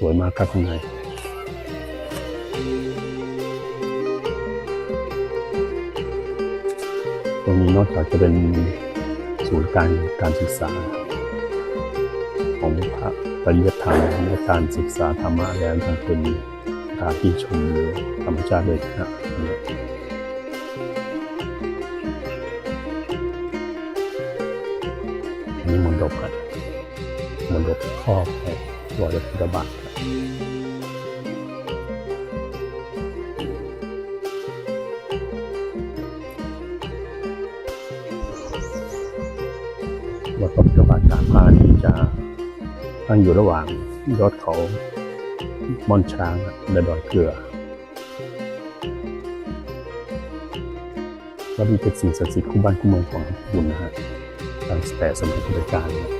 สวยมากครับข้างในตรงนี้นอกจากจะเป็นศูนย์การการศึกษา ของพระปริยธรรมและการศึกษาธรรมะแล้วยังเป็นสถานที่ชมธรรมชาติเลยนะนนี้มณฑปครับมณฑปครอบ แห่งรอยพระพุทธบาทครับวัดพระพุทธบาทกาพาที่จะตั้งอยู่ระหว่างยอดเขาม่อนช้างและดอยเกลือและมีเป็นสิ่งศักดิ์สิทธิ์คู่บ้านคู่เมืองของบุญนะฮะตั้งแต่สมัยพุทธกาลนะ